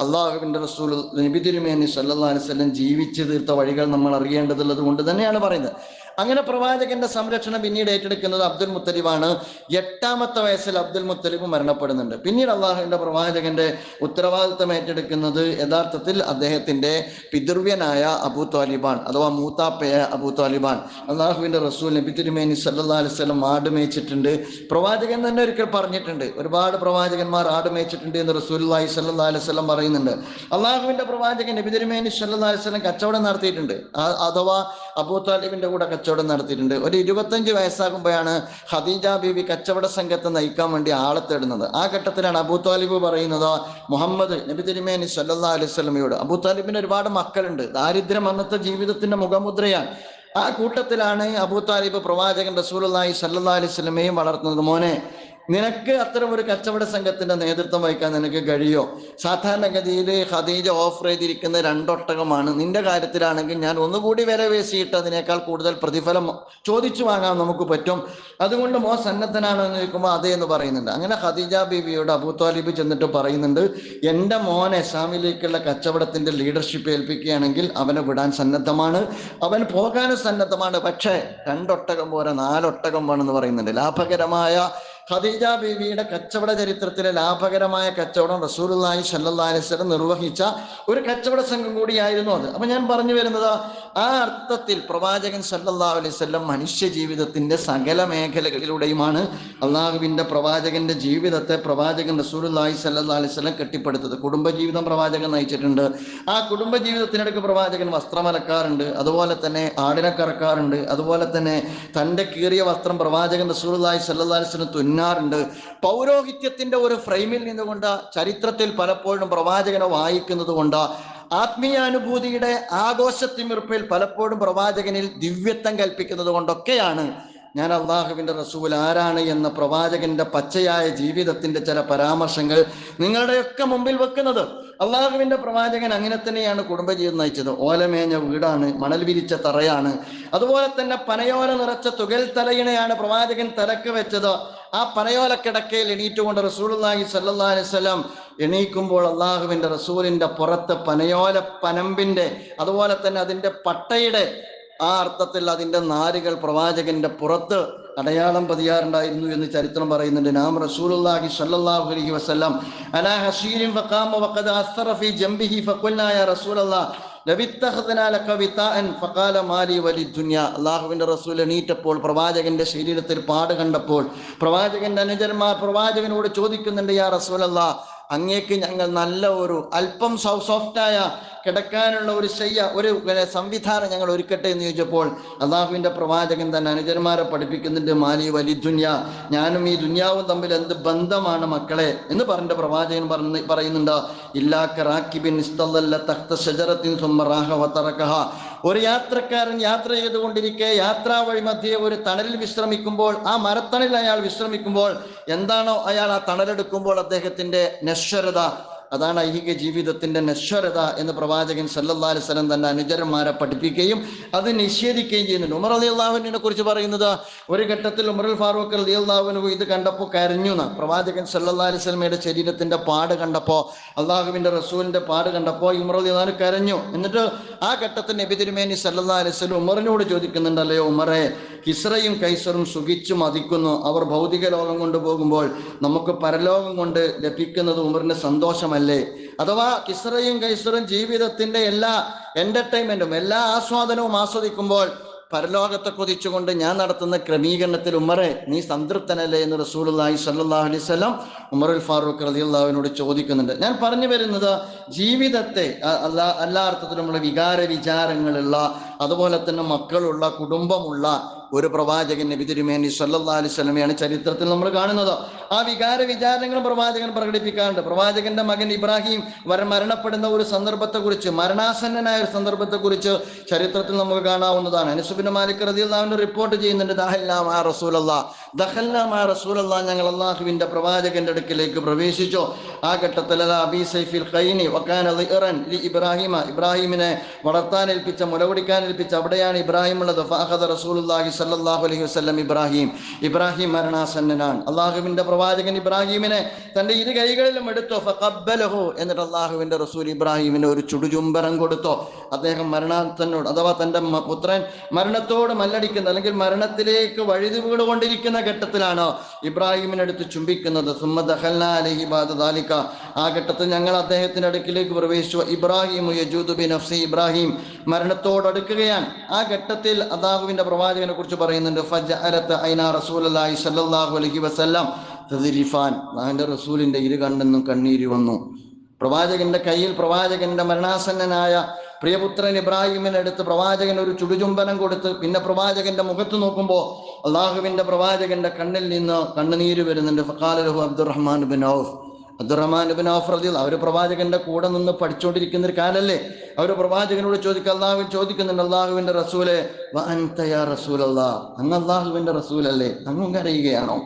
അള്ളാഹുവിന്റെ റസൂൽ നബി തിരുമേനി സല്ലാ വസല്ലം ജീവിച്ചു തീർത്ത വഴികൾ നമ്മൾ അറിയേണ്ടതുള്ളത് കൊണ്ട് തന്നെയാണ് പറയുന്നത്. അങ്ങനെ പ്രവാചകന്റെ സംരക്ഷണം പിന്നീട് ഏറ്റെടുക്കുന്നത് അബ്ദുൽ മുത്തലിബാണ്. എട്ടാമത്തെ വയസ്സിൽ അബ്ദുൽ മുത്തലിബ് മരണപ്പെടുന്നുണ്ട്. പിന്നീട് അള്ളാഹുവിന്റെ പ്രവാചകന്റെ ഉത്തരവാദിത്തം ഏറ്റെടുക്കുന്നത് യഥാർത്ഥത്തിൽ അദ്ദേഹത്തിന്റെ പിതൃവ്യനായ അബൂ താലിബാൻ അഥവാ മൂത്താപ്പയ അബൂ താലിബാൻ. അള്ളാഹുവിന്റെ റസൂൽ നബി തിരുമേനി സല്ലാ അലിസ്ലം ആട് മേയിച്ചിട്ടുണ്ട്. പ്രവാചകൻ തന്നെ ഒരിക്കൽ പറഞ്ഞിട്ടുണ്ട് ഒരുപാട് പ്രവാചകന്മാർ ആട് മേയിച്ചിട്ടുണ്ട് എന്ന് റസൂൽ സല്ലാ അലിസ്ലം പറയുന്നുണ്ട്. അള്ളാഹുവിന്റെ പ്രവാചകൻ നബി തിരുമേനി സല്ലാ അലിസ്ലം കച്ചവടം നടത്തിയിട്ടുണ്ട്. അഥവാ അബൂ താലിബിന്റെ കൂടെ കച്ചവടം നടത്തിയിട്ടുണ്ട്. ഒരു ഇരുപത്തഞ്ച് വയസ്സാകുമ്പോഴാണ് ഖദീജ ബീവി കച്ചവട സംഘത്തെ നയിക്കാൻ വേണ്ടി ആളെ തേടുന്നത്. ആ ഘട്ടത്തിലാണ് അബൂ താലിബ് പറയുന്നത് മുഹമ്മദ് നബി തിരുമേനി സല്ലാ അലൈഹി സ്വലമയോട് അബൂ താലിബിന് ഒരുപാട് മക്കളുണ്ട്. ദാരിദ്ര്യം അന്നത്തെ ജീവിതത്തിന്റെ മുഖമുദ്രയാണ്. ആ കൂട്ടത്തിലാണ് അബൂ താലിബ് പ്രവാചകൻ റസൂലുള്ളാഹി സല്ലാ അലൈഹി സ്വലമയും വളർത്തുന്നത്. മോനെ നിനക്ക് അത്തരം ഒരു കച്ചവട സംഘത്തിന്റെ നേതൃത്വം വഹിക്കാൻ നിനക്ക് കഴിയോ? സാധാരണഗതിയിൽ ഖദീജ ഓഫർ ചെയ്തിരിക്കുന്ന രണ്ടൊട്ടകമാണ്. നിന്റെ കാര്യത്തിലാണെങ്കിൽ ഞാൻ ഒന്നുകൂടി വില വേശിയിട്ട് അതിനേക്കാൾ കൂടുതൽ പ്രതിഫലം ചോദിച്ചു വാങ്ങാൻ നമുക്ക് പറ്റും. അതുകൊണ്ട് മോ സന്നദ്ധനാണോ എന്ന് ചോദിക്കുമ്പോൾ അതെ എന്ന് പറയുന്നുണ്ട്. അങ്ങനെ ഖദീജ ബീവിയോട് അബൂത്വാലിബ് ചെന്നിട്ട് പറയുന്നുണ്ട് എന്റെ മോനെ എസാമിലേക്കുള്ള കച്ചവടത്തിന്റെ ലീഡർഷിപ്പ് ഏൽപ്പിക്കുകയാണെങ്കിൽ അവനെ വിടാൻ സന്നദ്ധമാണ്. അവൻ പോകാനും സന്നദ്ധമാണ്. പക്ഷേ രണ്ടൊട്ടകം പോരാ നാലൊട്ടകം വേണമെന്ന് പറയുന്നുണ്ട്. ലാഭകരമായ ഖദീജ ബീവിയുടെ കച്ചവട ചരിത്രത്തിലെ ലാഭകരമായ കച്ചവടം റസൂലുള്ളാഹി സ്വല്ലല്ലാഹി അലൈഹി വസല്ലം നിർവഹിച്ച ഒരു കച്ചവട സംഘം കൂടിയായിരുന്നു അത്. അപ്പൊ ഞാൻ പറഞ്ഞു വരുന്നത് ആ അർത്ഥത്തിൽ പ്രവാചകൻ സല്ലല്ലാഹു അലൈഹി വസല്ലം മനുഷ്യ ജീവിതത്തിന്റെ സകല മേഖലകളിലൂടെയുമാണ് അള്ളാഹുവിന്റെ പ്രവാചകന്റെ ജീവിതത്തെ പ്രവാചകൻ റസൂലുള്ളാഹി സല്ലാ അലൈഹി വസല്ലം കെട്ടിപ്പടുത്തത്. കുടുംബജീവിതം പ്രവാചകൻ നയിച്ചിട്ടുണ്ട്. ആ കുടുംബ ജീവിതത്തിനിടയ്ക്ക് പ്രവാചകൻ വസ്ത്രം അലക്കാറുണ്ട് അതുപോലെ തന്നെ ആടിനെ കറക്കാറുണ്ട്. അതുപോലെ തന്നെ തന്റെ കീറിയ വസ്ത്രം പ്രവാചകൻ റസൂലുള്ളാഹി സല്ലാ അലൈഹി വസല്ലം തുന്നാറുണ്ട്. പൗരോഹിത്യത്തിന്റെ ഒരു ഫ്രെയിമിൽ നിന്നുകൊണ്ട് ചരിത്രത്തിൽ പലപ്പോഴും പ്രവാചകനെ വായിക്കുന്നത് കൊണ്ട് ആത്മീയാനുഭൂതിയുടെ ആഘോഷത്തിമിർപ്പിൽ പലപ്പോഴും പ്രവാചകനിൽ ദിവ്യത്വം കൽപ്പിക്കുന്നത് കൊണ്ടൊക്കെയാണ് ഞാൻ അള്ളാഹുവിന്റെ റസൂൽ ആരാണ് എന്ന പ്രവാചകന്റെ പച്ചയായ ജീവിതത്തിന്റെ ചില പരാമർശങ്ങൾ നിങ്ങളുടെയൊക്കെ മുമ്പിൽ വെക്കുന്നത്. അള്ളാഹുവിന്റെ പ്രവാചകൻ അങ്ങനെ തന്നെയാണ് കുടുംബജീവിതം നയിച്ചത്. ഓലമേഞ്ഞ വീടാണ് മണൽ വിരിച്ച തറയാണ് അതുപോലെ തന്നെ പനയോല നിറച്ച തുകൽ തലയിണയാണ് പ്രവാചകൻ തലക്ക് വെച്ചത്. ആ പനയോല കിടക്കയിൽ എണീറ്റുകൊണ്ട് റസൂലുള്ളാഹി സല്ലല്ലാഹി അലൈഹി വസല്ലം എണീക്കുമ്പോൾ അള്ളാഹുവിന്റെ റസൂലിന്റെ പുറത്ത് പനയോല പനമ്പിന്റെ അതുപോലെ തന്നെ അതിന്റെ പട്ടയുടെ ആ അർത്ഥത്തിൽ അതിന്റെ നാരുകൾ പ്രവാചകന്റെ പുറത്ത് അടയാളം പതിയാറുണ്ടായിരുന്നു എന്ന് ചരിത്രം പറയുന്നുണ്ട്. നാം റസൂലുള്ളാഹി സല്ലല്ലാഹു അലൈഹി വസല്ലം അലാ ഫഖാമ വഖദ അസ്റ ഫീ ജംബിഹി ഫഖുൽനാ യാ റസൂലല്ലാഹ് വിതാഅൻ ഫഖാല മാലി അല്ലാഹുവിന്റെ റസൂൽ എണീറ്റപ്പോൾ പ്രവാചകന്റെ ശരീരത്തിൽ പാട് കണ്ടപ്പോൾ പ്രവാചകന്റെ അനുചരന്മാർ പ്രവാചകനോട് ചോദിക്കുന്നുണ്ട് യാ റസൂലല്ലാഹ് അങ്ങേക്ക് ഞങ്ങൾ നല്ല ഒരു അല്പം സോഫ്റ്റായ കിടക്കാനുള്ള ഒരു ശയ്യ ഒരു സംവിധാനം ഞങ്ങൾ ഒരുക്കട്ടെ എന്ന് ചോദിച്ചപ്പോൾ അള്ളാഹുവിന്റെ പ്രവാചകൻ തന്നെ അനുചരന്മാരെ പഠിപ്പിക്കുന്നുണ്ട് മാലി വലി ദുന്യ ഞാനും ഈ ദുന്യാവും തമ്മിൽ എന്ത് ബന്ധമാണ് മക്കളെ? എന്ന് പറഞ്ഞ പ്രവാചകൻ പറഞ്ഞ് പറയുന്നുണ്ട് ഇല്ലാക്ക റാക്കിബിൻ ഇസ്തല്ല തഖ്ത ഷജറത്തിൻ സുമ്മ റാഹ വതറകഹ ഒരു യാത്രക്കാരൻ യാത്ര ചെയ്തുകൊണ്ടിരിക്കെ യാത്രാ വഴി മധ്യേ ഒരു തണലിൽ വിശ്രമിക്കുമ്പോൾ ആ മരത്തണലിൽ അയാൾ വിശ്രമിക്കുമ്പോൾ എന്താണോ അയാൾ ആ തണലെടുക്കുമ്പോൾ അദ്ദേഹത്തിന്റെ നശ്വരത അതാണ് ഐഹിക ജീവിതത്തിന്റെ നശ്വരത എന്ന് പ്രവാചകൻ സല്ലല്ലാഹു അലൈഹി വസല്ലം തന്നെ അനുചരന്മാരെ പഠിപ്പിക്കുകയും അത് നിഷേധിക്കുകയും ചെയ്യുന്നുണ്ട്. ഉമർ അലി അള്ളാഹുവിനെ കുറിച്ച് പറയുന്നത് ഒരു ഘട്ടത്തിൽ ഉമറുൽ ഫാറൂഖ് അലി അള്ളാഹുവിന് ഇത് കണ്ടപ്പോൾ കരഞ്ഞു എന്ന് പ്രവാചകൻ അലൈഹി വസല്ലമയുടെ ശരീരത്തിന്റെ പാട് കണ്ടപ്പോൾ അള്ളാഹുവിന്റെ റസൂലിന്റെ പാട് കണ്ടപ്പോൾ ഉമർ അലി അള്ളാഹു കരഞ്ഞു. എന്നിട്ട് ആ ഘട്ടത്തിൽ നബി തിരുമേനി സല്ലല്ലാഹു അലൈഹി വസല്ലം ഉമറിനോട് ചോദിക്കുന്നുണ്ടല്ലോ ഉമറെ കിസ്രയും കൈസറും സുഖിച്ചു മതിക്കുന്നു. അവർ ഭൗതിക ലോകം കൊണ്ടുപോകുമ്പോൾ നമുക്ക് പരലോകം കൊണ്ട് ലഭിക്കുന്നത് ഉമറിന് സന്തോഷമല്ലേ. അഥവാ കിസ്റയും കൈസറും ജീവിതത്തിന്റെ എല്ലാ എന്റർടൈൻമെന്റും എല്ലാ ആസ്വാദനവും ആസ്വദിക്കുമ്പോൾ പരലോകത്തെ കൊതിച്ചുകൊണ്ട് ഞാൻ നടത്തുന്ന ക്രമീകരണത്തിൽ ഉമ്മറെ നീ സംതൃപ്തനല്ലേ എന്ന് റസൂലുള്ളാഹി സ്വല്ലല്ലാഹു അലൈഹി വസല്ലം ഉമറുൽ ഫാറൂഖ് റളിയല്ലാഹുവിനോട് ചോദിക്കുന്നുണ്ട്. ഞാൻ പറഞ്ഞു വരുന്നത് ജീവിതത്തെ അല്ല അല്ലാ അർത്ഥത്തിലും നമ്മുടെ വികാര വിചാരങ്ങളുള്ള അതുപോലെ തന്നെ മക്കളുള്ള കുടുംബമുള്ള ഒരു പ്രവാചകൻ നബി തിരുമേനി സല്ലാ അലൈഹി വസല്ലമയാണ് ചരിത്രത്തിൽ നമ്മൾ കാണുന്നത്. ആ വികാര വിചാരങ്ങളും പ്രവാചകൻ പ്രകടിപ്പിക്കാറുണ്ട്. പ്രവാചകന്റെ മകൻ ഇബ്രാഹിം വര മരണപ്പെടുന്ന ഒരു സന്ദർഭത്തെക്കുറിച്ച് മരണാസന്നനായ ഒരു സന്ദർഭത്തെക്കുറിച്ച് ചരിത്രത്തിൽ നമുക്ക് കാണാവുന്നതാണ്. അനുസുബിന് മാലിക് റദിയുള്ള റിപ്പോർട്ട് ചെയ്യുന്നുണ്ട് ദഹല്ലാ മാ റസൂലല്ലാ ദഹല്ലാ മാ റസൂലല്ലാ ഞങ്ങൾ അള്ളാഹുവിന്റെ പ്രവാചകന്റെ അടുക്കിലേക്ക് പ്രവേശിച്ചു. ആ ഘട്ടത്തിൽ അബി സൈഫിൽ ഖൈനി ഇബ്രാഹിമ. ഇബ്രാഹിമിനെ വളർത്താൻ ഏൽപ്പിച്ച മുലകുടിക്കാൻ ഏൽപ്പിച്ച അവിടെയാണ് ഇബ്രാഹിം ഉള്ളത്. ഫാഹദ് റസൂലുള്ളാഹി സല്ലല്ലാഹു അലൈഹി വസല്ലം ഇബ്രാഹിം. ഇബ്രാഹിം മരണാസന്നനാണ്. അള്ളാഹുവിന്റെ പ്രവാചകൻ ഇബ്രാഹിമിനെ തന്റെ ഇരു കൈകളിലും എടുത്തു. ഫഖബ്ബലഹു. എന്നിട്ട് അള്ളാഹുവിന്റെ റസൂൽ ഇബ്രാഹിമിന് ഒരു ചുടുചുംബരം കൊടുത്തു. അദ്ദേഹം മരണത്തിനോട് അഥവാ തന്റെ പുത്രൻ മരണത്തോട് മല്ലടിക്കുന്ന അല്ലെങ്കിൽ മരണത്തിലേക്ക് വഴുതി വീടുകൊണ്ടിരിക്കുന്ന ഘട്ടത്തിലാണ് ഇബ്രാഹിമിനടുത്ത് ചുംബിക്കുന്നത്. സുമ്മ ദഖൽനാ അലൈഹി ബാദ ആ ഘട്ടത്തിൽ ഞങ്ങൾ അദ്ദേഹത്തിന്റെ അടുക്കിലേക്ക് പ്രവേശിച്ചു. ഇബ്രാഹിം യജൂദു ബി നഫ്സി. ഇബ്രാഹിം മരണത്തോട് അടുക്കുകയാണ് ആ ഘട്ടത്തിൽ അള്ളാഹുവിന്റെ പ്രവാചകനെ കുറിച്ച് പറയുന്നുണ്ട് ഫജഅലത്ത് ഐന റസൂലുള്ളാഹി സ്വല്ലല്ലാഹു അലൈഹി വസല്ലം തദ്രിഫാൻ. അവന്റെ റസൂലിന്റെ ഇരു കണ്ണെന്നും കണ്ണീര് വന്നു. പ്രവാചകന്റെ കയ്യിൽ പ്രവാചകന്റെ മരണാസന്നനായ പ്രിയപുത്രൻ ഇബ്രാഹിമിനെ എടുത്ത് പ്രവാചകൻ ഒരു ചുടുചുംബനം കൊടുത്ത് പിന്നെ പ്രവാചകന്റെ മുഖത്ത് നോക്കുമ്പോൾ അള്ളാഹുവിന്റെ പ്രവാചകന്റെ കണ്ണിൽ നിന്ന് കണ്ണുനീര് വരുന്നുണ്ട്. ഫഖാലഹു Abdurrahman bin Auf. Abdurrahman bin റദിൽ അവർ പ്രവാചകന്റെ കൂടെ നിന്ന് പഠിച്ചുകൊണ്ടിരിക്കുന്ന ഒരു കാലല്ലേ? അവർ പ്രവാചകനോട് ചോദിക്കുക അള്ളാഹു ചോദിക്കുന്നുണ്ട് അള്ളാഹുവിന്റെ റസൂലെ റസൂൽ അള്ളാഹ് അങ്ങ് അള്ളാഹുവിന്റെ റസൂലല്ലേ? അങ്ങും കരയുകയാണോ?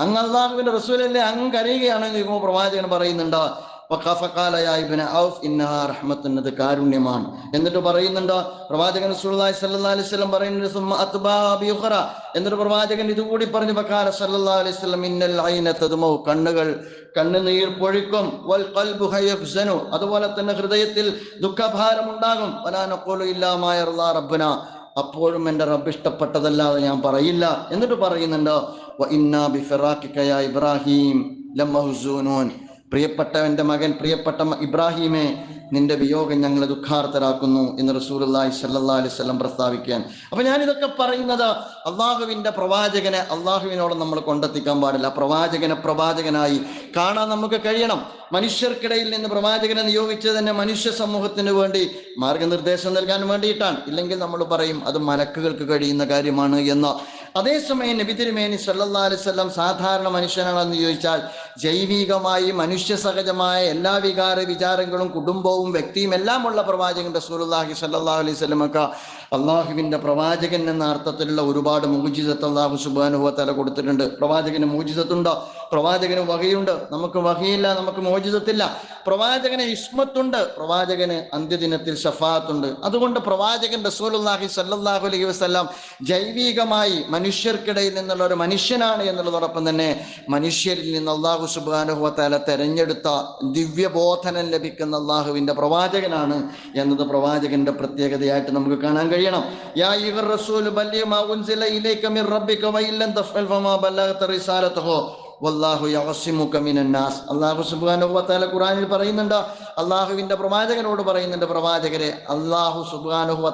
അങ്ങ് അള്ളാഹുവിന്റെ റസൂലല്ലേ? അങ്ങ് കരയുകയാണോ എന്ന് പ്രവാചകൻ പറയുന്നുണ്ട്? കാരുണ്യമാണ്. എന്നിട്ട് പറയുന്നുണ്ട് പ്രവാചകൻ അലൈഹി പറയുന്നുണ്ട് എന്നിട്ട് പ്രവാചകൻ ഇതുകൂടി പറഞ്ഞു അലൈഹി ഇന്നൽ കണ്ണുകൾ കണ്ണുനീർ പൊഴിക്കും വൽ അതുപോലെ തന്നെ ഹൃദയത്തിൽ ദുഃഖഭാരം ഉണ്ടാകും അപ്പോഴും എന്റെ റബ്ബ് ഇഷ്ടപ്പെട്ടതല്ലാതെ ഞാൻ പറയില്ല. എന്നിട്ട് പറയുന്നുണ്ട് ഇബ്രാഹിം പ്രിയപ്പെട്ട എന്റെ മകൻ പ്രിയപ്പെട്ട ഇബ്രാഹീമെ നിന്റെ വിയോഗം ഞങ്ങളെ ദുഃഖാർത്ഥരാക്കുന്നു എന്ന് സ്വല്ലല്ലാഹി അലൈഹി വസല്ലം പ്രസ്താവിക്കുകയാണ്. അപ്പൊ ഞാൻ ഇതൊക്കെ പറയുന്നത് അള്ളാഹുവിന്റെ പ്രവാചകനെ അള്ളാഹുവിനോട് നമ്മൾ കൊണ്ടെത്തിക്കാൻ പാടില്ല. പ്രവാചകനെ പ്രവാചകനായി കാണാൻ നമുക്ക് കഴിയണം. മനുഷ്യർക്കിടയിൽ നിന്ന് പ്രവാചകനെ നിയോഗിച്ചത് തന്നെ മനുഷ്യ സമൂഹത്തിന് വേണ്ടി മാർഗനിർദ്ദേശം നൽകാൻ വേണ്ടിയിട്ടാണ്. ഇല്ലെങ്കിൽ നമ്മൾ പറയും അത് മലക്കുകൾക്ക് കഴിയുന്ന കാര്യമാണ് എന്ന്. അതേസമയം നബി തിരുമേനി സല്ലാസ്വല്ലാം സാധാരണ മനുഷ്യനാണെന്ന് ചോദിച്ചാൽ ജൈവികമായി മനുഷ്യ സഹജമായ എല്ലാ വികാര വിചാരങ്ങളും കുടുംബവും വ്യക്തിയും എല്ലാം ഉള്ള പ്രവാചകൻ റസൂലുള്ളാഹി സല്ലാ അലൈഹി അള്ളാഹുവിന്റെ പ്രവാചകൻ എന്ന അർത്ഥത്തിലുള്ള ഒരുപാട് മൂജിതത്ത് അള്ളാഹു സുബാനുഹ തല കൊടുത്തിട്ടുണ്ട്. പ്രവാചകന് മൂജിതത്തുണ്ടോ പ്രവാചകന് വകയുണ്ട്. നമുക്ക് വകയില്ല നമുക്ക് മോചിതത്തില്ല പ്രവാചകന് ഇസ്മത്തുണ്ട്. പ്രവാചകന് അന്ത്യദിനത്തിൽ ഷഫാത്തുണ്ട്. അതുകൊണ്ട് പ്രവാചകൻ റസൂലുള്ളാഹി സല്ലാഹു അലൈഹി വസ്ലാം ജൈവികമായി മനുഷ്യർക്കിടയിൽ നിന്നുള്ള ഒരു മനുഷ്യനാണ് എന്നുള്ളതോടൊപ്പം തന്നെ മനുഷ്യരിൽ നിന്ന് അള്ളാഹു സുബാനുഹു തല തെരഞ്ഞെടുത്ത ദിവ്യബോധനം ലഭിക്കുന്ന അള്ളാഹുവിന്റെ പ്രവാചകനാണ് എന്നത് പ്രവാചകന്റെ പ്രത്യേകതയായിട്ട് നമുക്ക് കാണാൻ കഴിയണം. യാ അയ്യുഹർ റസൂൽ മിർ റബ്ബിക വഇല്ലൻ തഫ്അൽ ഫമാ ബല്ലഗത റിസാലതഹു. വല്ലാഹു യഅസിമുക മിനൻ നാസ് അല്ലാഹു സുബ്ഹാനഹു വ തആല ഖുർആനിൽ പറയുന്നുണ്ട് അള്ളാഹുവിന്റെ പ്രവാചകനോട് പറയുന്നുണ്ട് പ്രവാചകരെ അള്ളാഹു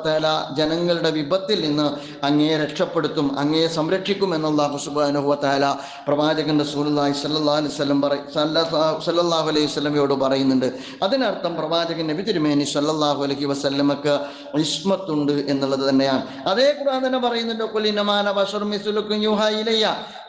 തആല ജനങ്ങളുടെ വിപത്തിൽ നിന്ന് അങ്ങയെ രക്ഷപ്പെടുത്തും അങ്ങയെ സംരക്ഷിക്കും എന്ന് അള്ളാഹു തആല പ്രവാചകൻ സ്വല്ലല്ലാഹു അലൈഹി വസല്ലം പറ സല്ലല്ലാഹു അലൈഹി വസല്ലമയോട് പറയുന്നുണ്ട്. അതിനർത്ഥം പ്രവാചകൻ നബി തിരുമേനി സല്ലല്ലാഹു അലൈഹി വസല്ലമക്ക് ഇസ്മത്തുണ്ട് എന്നുള്ളത് തന്നെയാണ്. അതേ ഖുർആൻ തന്നെ പറയുന്നുണ്ട് ഖുൽ ഇന്നമാന ബശറും മിസ്ലുക്കും യൂഹാ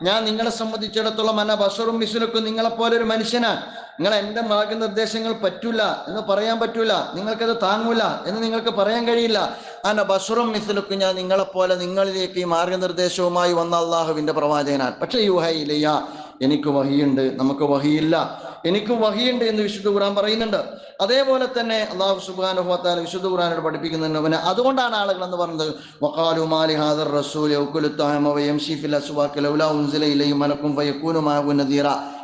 ഞാൻ നിങ്ങളെ സംബന്ധിച്ചിടത്തോളം അന്ന ബഷറും നിങ്ങളെ പോലെ ഒരു മനുഷ്യനാണ്. നിങ്ങൾ എന്റെ മാർഗനിർദ്ദേശങ്ങൾ പറ്റൂല എന്ന് പറയാൻ പറ്റൂല. നിങ്ങൾക്കത് താങ്ങൂല എന്ന് നിങ്ങൾക്ക് പറയാൻ കഴിയില്ല. അന്ന ബഷറും മിസ്ലുക്കും ഞാൻ നിങ്ങളെപ്പോലെ നിങ്ങളിലേക്ക് ഈ മാർഗനിർദ്ദേശവുമായി വന്ന അള്ളാഹുവിന്റെ പ്രവാചകനാണ്. പക്ഷെ യൂഹ ഇലയ്യ എനിക്ക് വഹിയുണ്ട് നമുക്ക് വഹിയില്ല. എനിക്ക് വഹിയുണ്ട് എന്ന് വിശുദ്ധ ഖുർആൻ പറയുന്നുണ്ട്. അതേപോലെ തന്നെ അള്ളാഹു തആല വിശുദ്ധ ഖുർആനോട് പഠിപ്പിക്കുന്നുണ്ട്. അതുകൊണ്ടാണ് ആളുകൾ എന്ന് പറഞ്ഞത് വഖാലു മാലി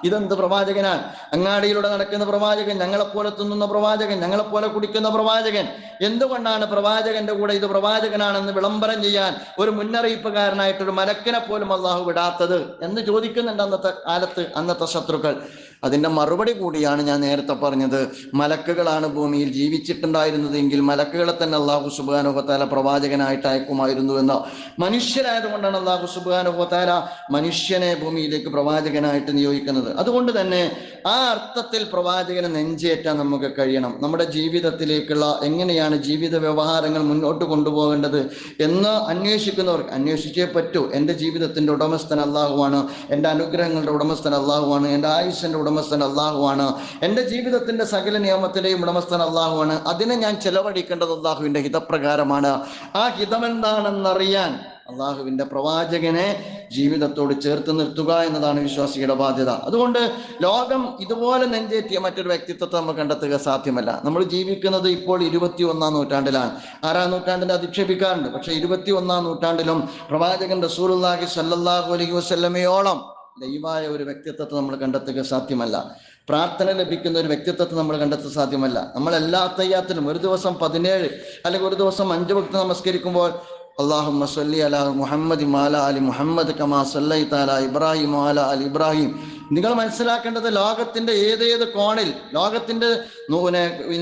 ഇതെന്ത് പ്രവാചകനാണ്? അങ്ങാടിയിലൂടെ നടക്കുന്ന പ്രവാചകൻ ഞങ്ങളെപ്പോലെ തിന്നുന്ന പ്രവാചകൻ ഞങ്ങളെപ്പോലെ കുടിക്കുന്ന പ്രവാചകൻ. എന്തുകൊണ്ടാണ് പ്രവാചകന്റെ കൂടെ ഇത് പ്രവാചകനാണെന്ന് വിളംബരം ചെയ്യാൻ ഒരു മുന്നറിയിപ്പുകാരനായിട്ട് ഒരു മലക്കിനെ പോലും അള്ളാഹു വിടാത്തത്? എന്ന് ചോദിക്കുന്നുണ്ട് അന്നത്തെ കാലത്ത് അന്നത്തെ ശത്രുക്കൾ. അതിന്റെ മറുപടി കൂടിയാണ് ഞാൻ നേരത്തെ പറഞ്ഞത്. മലക്കുകളാണ് ഭൂമിയിൽ ജീവിച്ചിട്ടുണ്ടായിരുന്നതെങ്കിൽ മലക്കുകളെ തന്നെ അള്ളാഹു സുബാനുഹത്താല പ്രവാചകനായിട്ട് അയക്കുമായിരുന്നു എന്ന്. മനുഷ്യരായതുകൊണ്ടാണ് അള്ളാഹു സുബാനുഹത്താല മനുഷ്യനെ ഭൂമിയിലേക്ക് പ്രവാചകനായിട്ട് നിയോഗിക്കുന്നത്. അതുകൊണ്ട് തന്നെ ആ അർത്ഥത്തിൽ പ്രവാചകനെ നെഞ്ചേറ്റാൻ നമുക്ക് കഴിയണം. നമ്മുടെ ജീവിതത്തിലേക്കുള്ള എങ്ങനെയാണ് ജീവിത വ്യവഹാരങ്ങൾ മുന്നോട്ട് കൊണ്ടുപോകേണ്ടത് എന്ന് അന്വേഷിക്കുന്നവർക്ക് അന്വേഷിച്ചേ പറ്റൂ. എന്റെ ജീവിതത്തിന്റെ ഉടമസ്ഥൻ അള്ളാഹുവാണ് എന്റെ അനുഗ്രഹങ്ങളുടെ ഉടമസ്ഥൻ അള്ളാഹുവാണ് എന്റെ ആയുസ്സിന്റെ ഉടമസ്ഥൻ അള്ളാഹുവാണ് എന്റെ ജീവിതത്തിന്റെ സകല നിയമത്തിന്റെയും ഉടമസ്ഥൻ അള്ളാഹുവാണ് അതിനെ ഞാൻ ചെലവഴിക്കേണ്ടത് അള്ളാഹുവിന്റെ ഹിതപ്രകാരമാണ്. ആ ഹിതമെന്താണെന്നറിയാൻ അള്ളാഹുവിന്റെ പ്രവാചകനെ ജീവിതത്തോട് ചേർത്ത് നിർത്തുക എന്നതാണ് വിശ്വാസിയുടെ ബാധ്യത. അതുകൊണ്ട് ലോകം ഇതുപോലെ നെഞ്ചേറ്റിയ മറ്റൊരു വ്യക്തിത്വത്തെ നമ്മൾ കണ്ടെത്തുക സാധ്യമല്ല. നമ്മൾ ജീവിക്കുന്നത് ഇപ്പോൾ ഇരുപത്തി ഒന്നാം നൂറ്റാണ്ടിലാണ്. ആറാം നൂറ്റാണ്ടിനെ അധിക്ഷേപിക്കാറുണ്ട്. പക്ഷേ ഇരുപത്തി ഒന്നാം നൂറ്റാണ്ടിലും പ്രവാചകൻ റസൂലുള്ളാഹി സല്ലാഹു അലൈഹി വസല്ലമയോളം ദൈവായ ഒരു വ്യക്തിത്വത്തെ നമ്മൾ കണ്ടെത്തുക സാധ്യമല്ല. പ്രാർത്ഥന ലഭിക്കുന്ന ഒരു വ്യക്തിത്വത്തെ നമ്മൾ കണ്ടെത്താൻ സാധ്യമല്ല. നമ്മൾ എല്ലാ തയ്യാത്തിലും ഒരു ദിവസം പതിനേഴ് അല്ലെങ്കിൽ ഒരു ദിവസം അഞ്ച് ഭക്തി നമസ്കരിക്കുമ്പോൾ അള്ളാഹുമ്മ സല്ലി അലാ മുഹമ്മദ് മാല അലി മുഹമ്മദ് കമാ സല്ലൈ താല ഇബ്രാഹിം മാല അലി ഇബ്രാഹിം. നിങ്ങൾ മനസ്സിലാക്കേണ്ടത് ലോകത്തിന്റെ ഏതേത് കോണിൽ ലോകത്തിന്റെ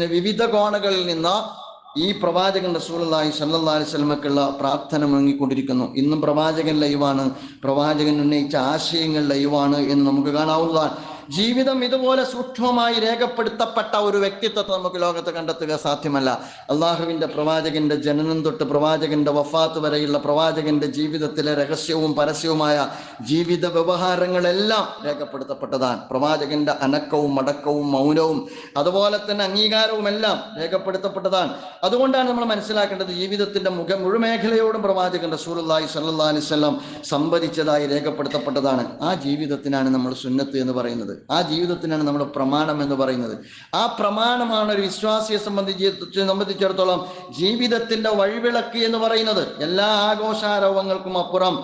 വിവിധ കോണുകളിൽ നിന്ന് ഈ പ്രവാചകൻ റസൂലുള്ളാഹി സല്ലല്ലാഹു അലൈഹി വസല്ലമക്കുള്ള പ്രാർത്ഥന മുഴങ്ങിക്കൊണ്ടിരിക്കുന്നു. ഇന്നും പ്രവാചകൻ ലൈവാണ്. പ്രവാചകൻ ഉന്നയിച്ച ആശയങ്ങൾ ലൈവാണ് എന്ന് നമുക്ക് കാണാവുന്നതാണ്. ജീവിതം ഇതുപോലെ സൂക്ഷ്മമായി രേഖപ്പെടുത്തപ്പെട്ട ഒരു വ്യക്തിത്വത്തെ നമുക്ക് ലോകത്ത് കണ്ടെത്തുക സാധ്യമല്ല. അള്ളാഹുവിന്റെ പ്രവാചകന്റെ ജനനം തൊട്ട് പ്രവാചകന്റെ വഫാത്ത് വരെയുള്ള പ്രവാചകന്റെ ജീവിതത്തിലെ രഹസ്യവും പരസ്യവുമായ ജീവിത വ്യവഹാരങ്ങളെല്ലാം രേഖപ്പെടുത്തപ്പെട്ടതാണ്. പ്രവാചകന്റെ അനക്കവും അടക്കവും മൗനവും അതുപോലെ തന്നെ അംഗീകാരവും എല്ലാം രേഖപ്പെടുത്തപ്പെട്ടതാണ്. അതുകൊണ്ടാണ് നമ്മൾ മനസ്സിലാക്കേണ്ടത് ജീവിതത്തിന്റെ മുഖ മുഴുമേഖലയോടും പ്രവാചകൻ സ്വല്ലല്ലാഹി അലൈഹി വസല്ലം സംവദിച്ചതായി രേഖപ്പെടുത്തപ്പെട്ടതാണ്. ആ ജീവിതത്തിനാണ് നമ്മൾ സുന്നത്ത് എന്ന് പറയുന്നത്. ആ ജീവിതത്തിനാണ് നമ്മൾ പ്രമാണം എന്ന് പറയുന്നത്. ആ പ്രമാണമാണ് ഒരു വിശ്വാസിയെ സംബന്ധിച്ച് സംബന്ധിച്ചിടത്തോളം ജീവിതത്തിന്റെ വഴിവിളക്ക് എന്ന് പറയുന്നത്. എല്ലാ ആഘോഷാരോപങ്ങൾക്കും അപ്പുറം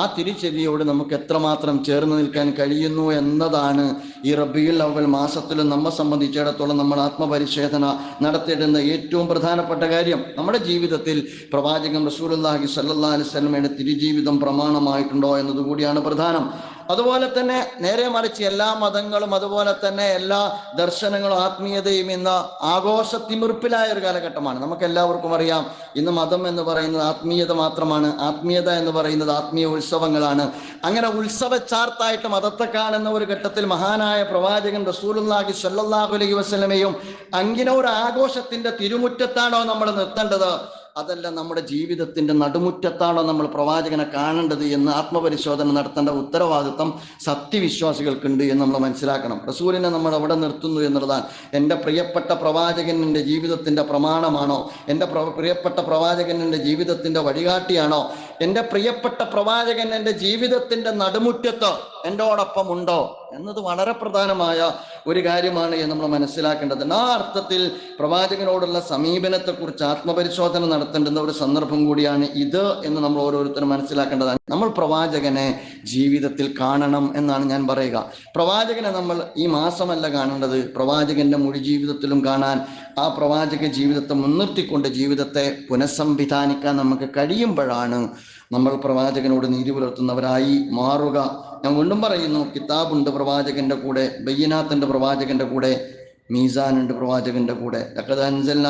ആ തിരിച്ചെവിയോട് നമുക്ക് എത്രമാത്രം ചേർന്ന് നിൽക്കാൻ കഴിയുന്നു എന്നതാണ് ഈ റബിയുൽ അവൽ മാസത്തിലും നമ്മെ സംബന്ധിച്ചിടത്തോളം നമ്മൾ ആത്മപരിശോധന നടത്തിയിടുന്ന ഏറ്റവും പ്രധാനപ്പെട്ട കാര്യം. നമ്മുടെ ജീവിതത്തിൽ പ്രവാചകൻ റസൂലുള്ളാഹി സ്വല്ലല്ലാഹി അലൈഹി വസല്ലമയുടെ തിരുജീവിതം പ്രമാണമായിട്ടുണ്ടോ എന്നതുകൂടിയാണ് പ്രധാനം. അതുപോലെ തന്നെ നേരെ മറിച്ച് എല്ലാ മതങ്ങളും അതുപോലെ തന്നെ എല്ലാ ദർശനങ്ങളും ആത്മീയതയും ഇന്ന് ആഘോഷത്തിമിർപ്പിലായ ഒരു കാലഘട്ടമാണ്. നമുക്ക് എല്ലാവർക്കും അറിയാം ഇന്ന് മതം എന്ന് പറയുന്നത് ആത്മീയത മാത്രമാണ്. ആത്മീയത എന്ന് പറയുന്നത് ആത്മീയ ഉത്സവങ്ങളാണ്. അങ്ങനെ ഉത്സവ ചാർത്തായിട്ട് മതത്തെ കാണുന്ന ഒരു ഘട്ടത്തിൽ മഹാനായ പ്രവാചകൻ റസൂലുള്ളാഹി സ്വല്ലല്ലാഹു അലൈഹി വസല്ലമയും അങ്ങനെ ഒരു ആഘോഷത്തിന്റെ തിരുമുറ്റത്താണോ നമ്മൾ നിർത്തേണ്ടത്? അതല്ല നമ്മുടെ ജീവിതത്തിന്റെ നടുമുറ്റത്താണോ നമ്മൾ പ്രവാചകനെ കാണേണ്ടത് എന്ന് ആത്മപരിശോധന നടത്തേണ്ട ഉത്തരവാദിത്വം സത്യവിശ്വാസികൾക്കുണ്ട് എന്ന് നമ്മൾ മനസ്സിലാക്കണം. റസൂലിനെ നമ്മൾ അവിടെ നിർത്തുന്നു എന്നുള്ളതാണ്. എന്റെ പ്രിയപ്പെട്ട പ്രവാചകൻ എന്റെ ജീവിതത്തിന്റെ പ്രമാണമാണോ? എന്റെ പ്രിയപ്പെട്ട പ്രവാചകൻ എന്റെ ജീവിതത്തിന്റെ വഴികാട്ടിയാണോ? എന്റെ പ്രിയപ്പെട്ട പ്രവാചകൻ എന്റെ ജീവിതത്തിന്റെ നടുമുറ്റത്ത് എന്നോടൊപ്പം ഉണ്ടോ എന്നത് വളരെ പ്രധാനമായ ഒരു കാര്യമാണ് എന്ന് നമ്മൾ മനസ്സിലാക്കേണ്ടത്. ആ അർത്ഥത്തിൽ പ്രവാചകനോടുള്ള സമീപനത്തെക്കുറിച്ച് ആത്മപരിശോധന നടത്തേണ്ടുന്ന ഒരു സന്ദർഭം കൂടിയാണ് ഇത് എന്ന് നമ്മൾ ഓരോരുത്തരും മനസ്സിലാക്കേണ്ടതാണ്. നമ്മൾ പ്രവാചകനെ ജീവിതത്തിൽ കാണണം എന്നാണ് ഞാൻ പറയുക. പ്രവാചകനെ നമ്മൾ ഈ മാസമല്ല കാണേണ്ടത്. പ്രവാചകന്റെ മുഴു ജീവിതത്തിലും കാണാൻ ആ പ്രവാചക ജീവിതത്തെ മുൻനിർത്തിക്കൊണ്ട് ജീവിതത്തെ പുനഃസംവിധാനിക്കാൻ നമുക്ക് കഴിയുമ്പോഴാണ് നമ്മൾ പ്രവാചകനോട് നീതി പുലർത്തുന്നവരായി മാറുക. ഞാൻ വീണ്ടും പറയുന്നു കിതാബുണ്ട് പ്രവാചകന്റെ കൂടെ ബയ്യനാഥന്റെ പ്രവാചകന്റെ കൂടെ മീസാൻ ഉണ്ട് പ്രവാചകന്റെ കൂടെ. ലഖദ് അൻസൽന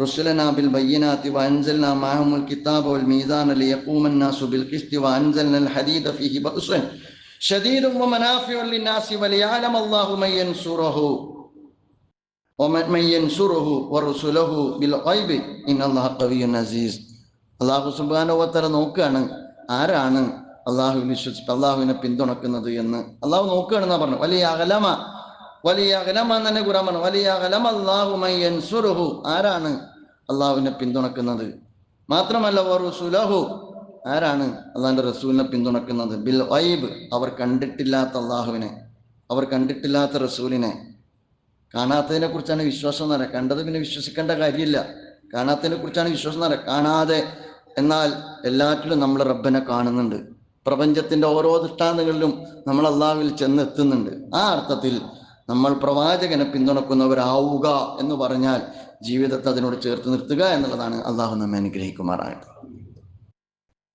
റുസുലനാ ബിൽ ബയ്യനാത്തി വഅൻസൽന മഅഹുൽ കിതാബ വൽ മീസാന ലിയഖൂമൻ നാസു ബിൽ ഖിസ്തി വഅൻസൽന അൽ ഹദീദ ഫീഹി ബഅസുൻ. ഷദീദും വമനാഫിഉ ലിന്നാസി വലിയഅലമ അല്ലാഹു മൻ യൻസുറഹു. ഒമൻ യൻസുറുഹു വറുസുലഹു ബിൽ ഐബി ഇന്നല്ലാഹ കവിയുൻ അസീസ് അള്ളാഹു സുബാനോവത്തര നോക്കുകയാണ് ആരാണ് അള്ളാഹു വിശ്വസിച്ച് അള്ളാഹുവിനെ പിന്തുണക്കുന്നത് എന്ന്. അള്ളാഹു നോക്കുകയാണെന്നാ പറഞ്ഞു വലിയ അകലമ വലിയ അകലമ എന്ന് തന്നെ കുറാൻ പറഞ്ഞു വലിയ അകലം അള്ളാഹു മയ്യൻസുറുഹു ആരാണ് അള്ളാഹുവിനെ പിന്തുണക്കുന്നത്? മാത്രമല്ല വറുസുലഹു ആരാണ് അള്ളാഹിന്റെ റസൂലിനെ പിന്തുണക്കുന്നത്? ബിൽ ഐബ് അവർ കണ്ടിട്ടില്ലാത്ത അള്ളാഹുവിനെ അവർ കണ്ടിട്ടില്ലാത്ത റസൂലിനെ. കാണാത്തതിനെ കുറിച്ചാണ് വിശ്വാസം എന്ന് പറയുക കണ്ടത് പിന്നെ വിശ്വസിക്കേണ്ട കാര്യമില്ല. കാണാത്തതിനെ കുറിച്ചാണ് വിശ്വാസം എന്ന് കാണാതെ എന്നാൽ എല്ലാറ്റിലും നമ്മൾ റബ്ബനെ കാണുന്നുണ്ട്. പ്രപഞ്ചത്തിന്റെ ഓരോ ദൃഷ്ടാന്തങ്ങളിലും നമ്മൾ അള്ളാഹുവിൽ ചെന്നെത്തുന്നുണ്ട്. ആ അർത്ഥത്തിൽ നമ്മൾ പ്രവാചകനെ പിന്തുണക്കുന്നവരാവുക എന്ന് പറഞ്ഞാൽ ജീവിതത്തെ അതിനോട് ചേർത്ത് നിർത്തുക എന്നുള്ളതാണ് അള്ളാഹു നമ്മെ അനുഗ്രഹിക്കുമാറാകട്ടെ.